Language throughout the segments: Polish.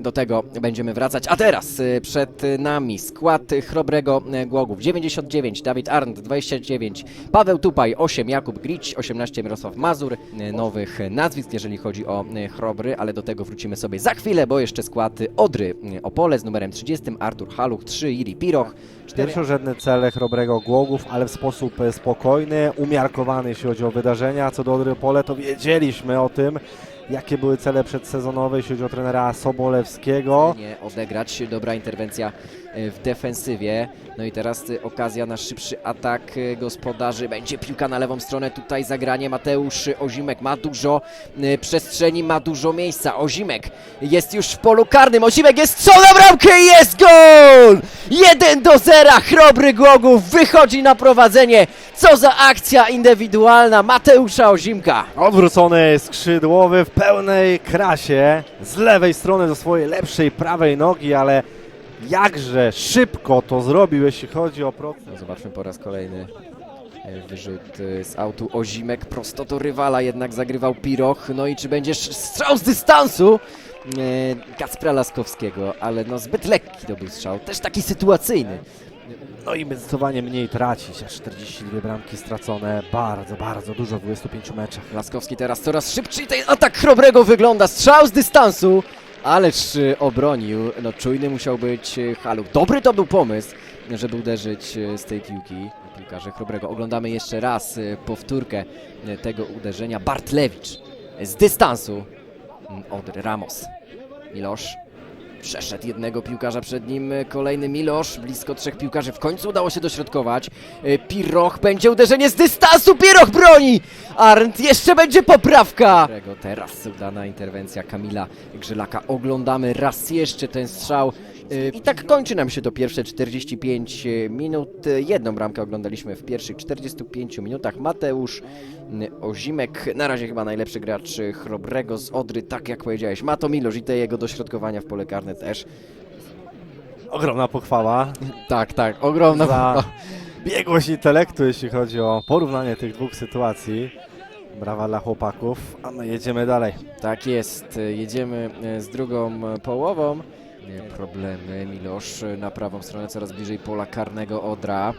do tego będziemy wracać. A teraz y, przed nami skład Chrobrego Głogów. 99, Dawid Arndt, 29, Paweł Tupaj, 8, Jakub Grić, 18, Mirosław Mazur. Y, Nowych nazwisk, jeżeli chodzi o y, Chrobry, ale do tego wrócimy sobie za chwilę, bo jeszcze skład Odry Opole z numerem 30, Artur Haluch, 3, Iri Piroch, 4, Pierwszorzędne cele Chrobrego Głogów, ale w sposób spokojny, umiarkowany, jeśli chodzi o wydarzenia. Co do Odry Pole, to wiedzieliśmy o tym, jakie były cele przedsezonowe, jeśli chodzi o trenera Sobolewskiego. nie odegrać. Dobra interwencja e, w defensywie. No i teraz e, okazja na szybszy atak e, gospodarzy. Będzie piłka na lewą stronę. Tutaj zagranie Mateusz Ozimek ma dużo przestrzeni, ma dużo miejsca. Ozimek jest już w polu karnym. Ozimek jest strzał na bramkę jest gol! 1 do 0. Chrobry Głogów wychodzi na prowadzenie. Co za akcja indywidualna Mateusza Ozimka. Odwrócony skrzydłowy w pełnej krasie z lewej strony do swojej lepszej prawej nogi, ale jakże szybko to zrobił, jeśli chodzi o proces. Zobaczmy po raz kolejny e, wyrzut e, z autu Ozimek prosto do rywala, jednak zagrywał Piroch. No i czy będzie sz- strzał z dystansu Kacpra Laskowskiego, ale no zbyt lekki to był strzał, też taki sytuacyjny. No i zdecydowanie mniej tracić, aż 42 bramki stracone, bardzo, bardzo dużo w 25 meczach. Laskowski teraz coraz szybciej, ten atak chrobrego wygląda, strzał z dystansu, ależ e, obronił, no czujny musiał być e, Haluk. Dobry to był pomysł, żeby uderzyć e, z tej piłki. Piłkarze chrobrego. Oglądamy jeszcze raz e, powtórkę e, tego uderzenia. Bartlewicz e, z dystansu. Odry Ramos. Milosz. Przeszedł jednego piłkarza przed nim, kolejny Milosz, blisko trzech piłkarzy, w końcu udało się dośrodkować. E, Piroch, będzie uderzenie z dystansu, Piroch broni! Arndt, jeszcze będzie poprawka! Teraz udana interwencja Kamila Grzylaka, oglądamy raz jeszcze ten strzał. E, I tak kończy nam się to pierwsze 45 minut. E, Jedną bramkę oglądaliśmy w pierwszych 45 minutach. Mateusz m, Ozimek, na razie chyba najlepszy gracz Chrobrego z Odry, tak jak powiedziałeś. Ma to Milosz i te jego dośrodkowania w pole karne też. Ogromna pochwała Tak, tak, ogromna. za biegłość intelektu, jeśli chodzi o porównanie tych dwóch sytuacji. Brawa dla chłopaków, a my jedziemy dalej. Tak jest, jedziemy z drugą połową. Nie problemy, Milosz na prawą stronę, coraz bliżej pola karnego Odra.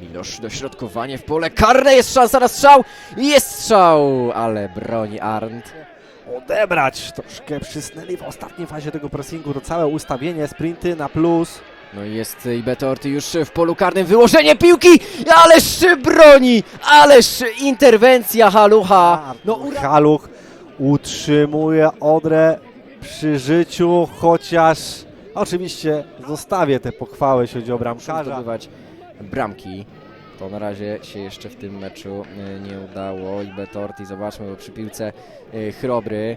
Milosz, dośrodkowanie w pole karne, jest szansa na strzał i jest strzał, ale broni Arndt. Odebrać troszkę przysnęli w ostatniej fazie tego pressingu, to całe ustawienie, sprinty na plus. No i jest e, Ibeto Orty już w polu karnym, wyłożenie piłki, ależ broni, ależ interwencja Halucha. No. Haluch utrzymuje Odrę przy życiu, chociaż oczywiście zostawię te pochwały, jeśli chodzi o bramkarza. zdobywać bramki. To na razie się jeszcze w tym meczu e, nie udało. I Betorti, zobaczmy, bo przy piłce e, Chrobry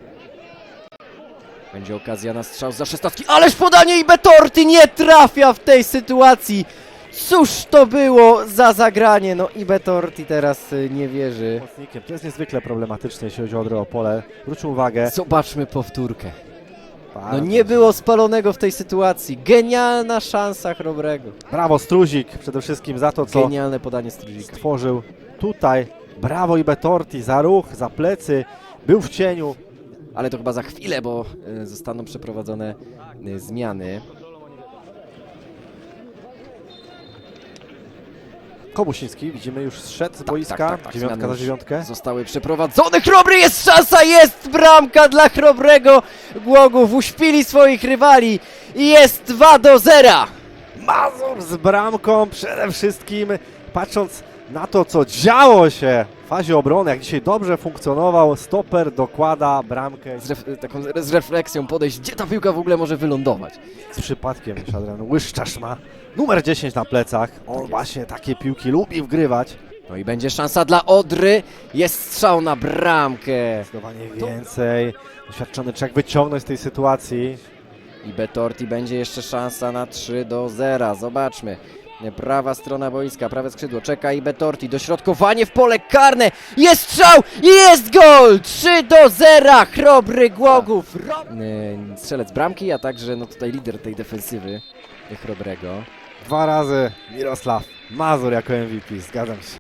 będzie okazja na strzał za szesnastki. Ależ podanie i Betorti nie trafia w tej sytuacji. Cóż to było za zagranie? No i Betorti teraz e, nie wierzy. Pomocnikiem. To jest niezwykle problematyczne, jeśli chodzi o Odrę Opole. Zwróćmy uwagę. Zobaczmy powtórkę. No nie było spalonego w tej sytuacji. Genialna szansa Chrobrego. Brawo Struzik przede wszystkim za to, co Genialne podanie Struzika. stworzył tutaj. Brawo i Betorti za ruch, za plecy. Był w cieniu. ale to chyba za chwilę, bo e, zostaną przeprowadzone e, zmiany. Kobusiński, widzimy, już zszedł z Tak, boiska. tak, tak, tak, Dziewiątka za dziewiątkę. Zostały przeprowadzone. Chrobry jest szansa, jest bramka dla Chrobrego. Głogów uśpili swoich rywali i jest 2 do 0. Mazur z bramką przede wszystkim patrząc na to, co działo się w fazie obrony, jak dzisiaj dobrze funkcjonował, stoper dokłada bramkę Z, ref, taką z refleksją podejść, gdzie ta piłka w ogóle może wylądować. z przypadkiem. niż Adrian Łyszczarz ma numer 10 na plecach. On właśnie takie piłki lubi wgrywać. No i będzie szansa dla Odry. Jest strzał na bramkę. Zdecydowanie więcej. Doświadczony Czech wyciągnąć z tej sytuacji. I Betorti będzie jeszcze szansa na 3 do 0. Zobaczmy. Prawa strona boiska, prawe skrzydło, czeka i Betorti, dośrodkowanie w pole karne, jest strzał i jest gol! 3 do 0, Chrobry Głogów. Strzelec bramki, a także no tutaj lider tej defensywy Chrobrego. Dwa razy Mirosław Mazur jako MVP, zgadzam się.